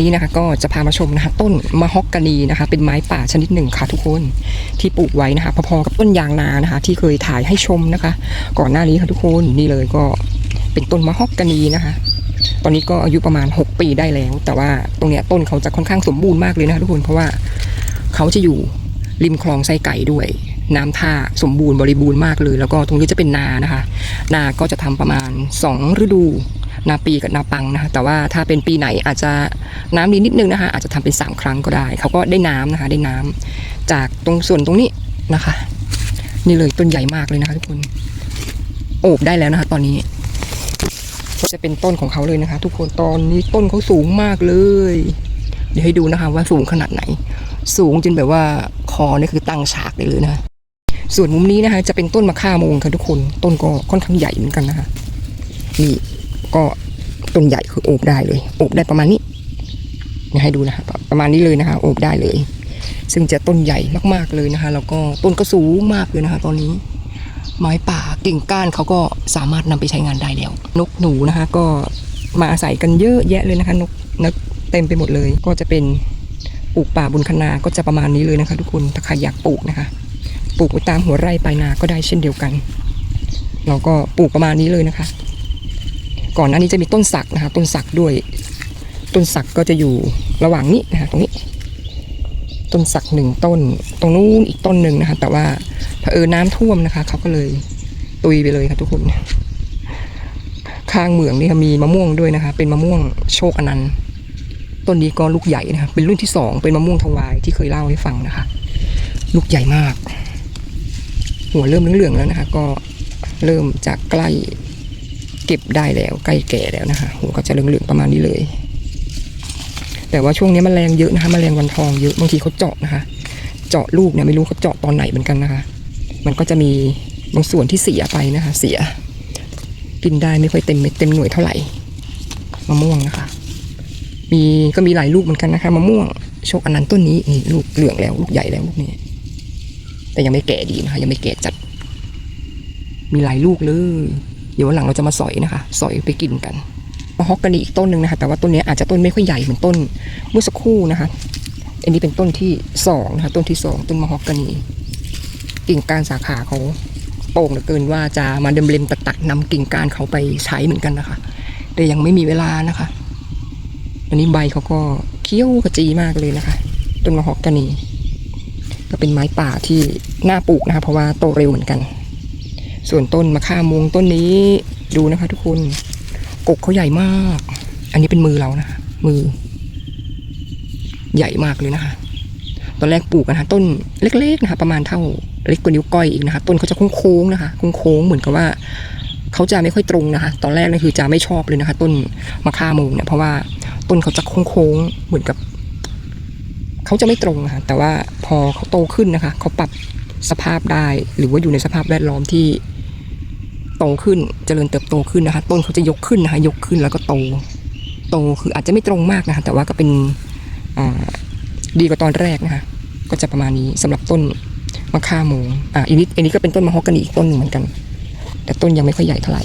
นี้นะคะก็จะพามาชมนะคะต้นมะฮอกกานีนะคะ เป็นไม้ป่าชนิดหนึ่งค่ะทุกคนที่ปลูกไว้นะคะพอๆกับต้นยางนานะคะ ที่เคยถ่ายให้ชมนะคะ ก่อนหน้านี้ค่ะทุกคนนี่เลยก็เป็นต้นมะฮอกกานีนะคะ ตอนนี้ก็อายุประมาณ 6 ปีได้แล้ว แต่ว่าตรงเนี้ยต้นเขาจะค่อนข้างสมบูรณ์มากเลยนะคะทุกคนเพราะว่าเขาจะอยู่ริมคลองไส้ไก่ด้วย น้ำท่าสมบูรณ์บริบูรณ์มากเลย แล้วก็ตรงนี้จะเป็นนานะคะ นาก็จะทำประมาณ 2 ฤดูนาปีกับนาปังนะคะแต่ว่าถ้าเป็นปีไหนอาจจะน้ำดีนิดนึงนะคะ อาจจะทำเป็น 3 ครั้งก็ได้ เขาก็ได้น้ำนะคะ ได้น้ำจากตรงส่วนตรงนี้นะคะ นี่เลยต้นใหญ่มากเลยนะคะทุกคนโอบได้แล้วนะคะ ตอนนี้ ก็จะเป็นต้นของเขาเลยนะคะ ทุกคนตอนนี้ต้นเขาสูงมากเลย เดี๋ยวให้ดูนะคะ ว่าสูงขนาดไหน สูงจนแบบว่าคอเนี่ยคือตั้งฉากได้เลยนะ ส่วนมุมนี้นะคะ จะเป็นต้นมะข่าโมงค่ะทุกคนต้นก็ค่อนข้างใหญ่เหมือนกันนะคะนี่ก็ต้นใหญ่คือโอบได้เลย โอบได้ประมาณนี้เดี๋ยให้ดูนะคะประมาณนี้เลยนะคะ โอบได้เลย ซึ่งจะต้นใหญ่มากๆเลยนะคะ แล้วก็ต้นก็สูงมากเลยนะคะ ตอนนี้ ไม้ป่ากิ่งก้านเขาก็สามารถนำไปใช้งานได้แล้ว นกหนูนะคะ ก็มาอาศัยกันเยอะแยะเลยนะคะ นกนกเต็มไปหมดเลย ก็จะเป็นปลูกป่าบุญคณาก็จะประมาณนี้เลยนะคะ ทุกคนถ้าใครอยากปลูกนะคะ ปลูกไว้ตามหัวไร่ปลายนาก็ได้เช่นเดียวกัน เราก็ปลูกประมาณนี้เลยนะคะ ก่อนหน้านี้จะมีต้นสักนะคะ ต้นสักด้วย ต้นสักก็จะอยู่ระหว่างนี้นะคะตรงนี้ ต้นสักหนึ่งต้น ตรงนู้นอีกต้นหนึ่งนะคะ แต่ว่าเผอิญน้ำท่วมนะคะเขาก็เลยตุยไปเลยค่ะทุกคน ข้างเหมืองนี่มีมะม่วงด้วยนะคะ เป็นมะม่วงโชคอนันต์ต้นนี้ก็ลูกใหญ่นะคะเป็นรุ่นที่สองเป็นมะม่วงทวายที่เคยเล่าให้ฟังนะคะ ลูกใหญ่มาก หัวเริ่มเหลืองๆแล้วนะคะ ก็เริ่มจากใกล้เก็บได้แล้วใกล้แก่แล้วนะคะหัวก็จะเหลืองๆประมาณนี้เลย แต่ว่าช่วงนี้มแมลงเยอะนะคะมแมลงวันทองเยอะบางทีเขาเจาะนะคะ เจาะลูกเนี่ยไม่รู้เขาเจาะตอนไหนเหมือนกันนะคะ มันก็จะมีบางส่วนที่เสียไปนะคะ เสีย กินได้ไม่ค่อยเต็มเม็ดเต็มหน่วยเท่าไหร่มะม่วงนะคะ มีก็มีหลายลูกเหมือนกันนะคะมะม่วงโชคอนันต์ต้นนี้นี่ลูกเหลืองแล้วลูกใหญ่แล้วลูกนี้ แต่ยังไม่แก่ดีนะคะ ยังไม่แก่จัด มีหลายลูกเลย เดี๋ยววันหลังเราจะมาสอยนะคะ สอยไปกินกันมะฮอกกานีอีกต้นหนึ่งนะคะ แต่ว่าต้นนี้อาจจะต้นไม่ค่อยใหญ่เหมือนต้นเมื่อสักครู่นะคะ อันนี้เป็นต้นที่สองนะคะ ต้นที่สองต้นมะฮอกกานีกิ่งกานสาขาเขาโป่งเหลือเกินว่าจะมาเดิมเลมตัดตัดนำกิ่งกานเขาไปใช้เหมือนกันนะคะ แต่ยังไม่มีเวลานะคะ อันนี้ใบเขาก็เคี้ยวขจีมากเลยนะคะ ต้นมะฮอกกานี ก็เป็นไม้ป่าที่น่าปลูกนะคะเพราะว่าโตเร็วเหมือนกัน ส่วนต้นมะข่าโมงต้นนี้ดูนะคะ ทุกคนกกเขาใหญ่มาก อันนี้เป็นมือเรานะคะมือ ใหญ่มากเลยนะคะ ตอนแรกปลูกกันะคะต้นเล็กๆนะคะ ประมาณเท่าเล็กกว่านิ้วก้อยอีกนะคะ ต้นเขาจะโค้งๆนะคะโค้งๆเหมือนกับว่าเขาจะไม่ค่อยตรงนะคะ ตอนแรกนี่คือจะไม่ชอบเลยนะคะ ต้นมะข่าโมงเนี่ยเพราะว่าต้นเขาจะโค้งๆเหมือนกับ เขาจะไม่ตรงนะคะแต่ว่าพอเขาโตขึ้นนะคะ เขาปรับสภาพได้หรือว่าอยู่ในสภาพแวดล้อมที่โตขึ้นเจริญเติบโตขึ้นนะคะ ต้นเขาจะยกขึ้นนะคะ ยกขึ้นแล้วก็โต โตคืออาจจะไม่ตรงมากนะคะ แต่ว่าก็เป็นดีกว่าตอนแรกนะคะ ก็จะประมาณนี้สำหรับต้นมะข่าโมงอ่าอันนี้อันนี้ก็เป็นต้นมะฮอกกานีอีกต้นหนึ่งเหมือนกัน แต่ต้นยังไม่ค่อยใหญ่เท่าไหร่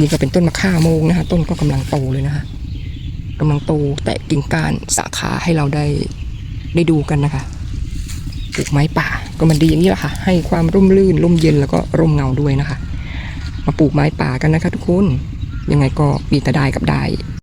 นี่ก็เป็นต้นมะข่าโมงนะคะ ต้นก็กำลังโตเลยนะคะกำลังโตแตกกิ่งก้านสาขาให้เราได้ ได้ดูกันนะคะปลูกไม้ป่าก็มันดีอย่างนี้แหละค่ะ ให้ความร่มรื่นร่มเย็นแล้วก็ร่มเงาด้วยนะคะ มาปลูกไม้ป่ากันนะคะ ทุกคนยังไงก็มีแต่ได้กับได้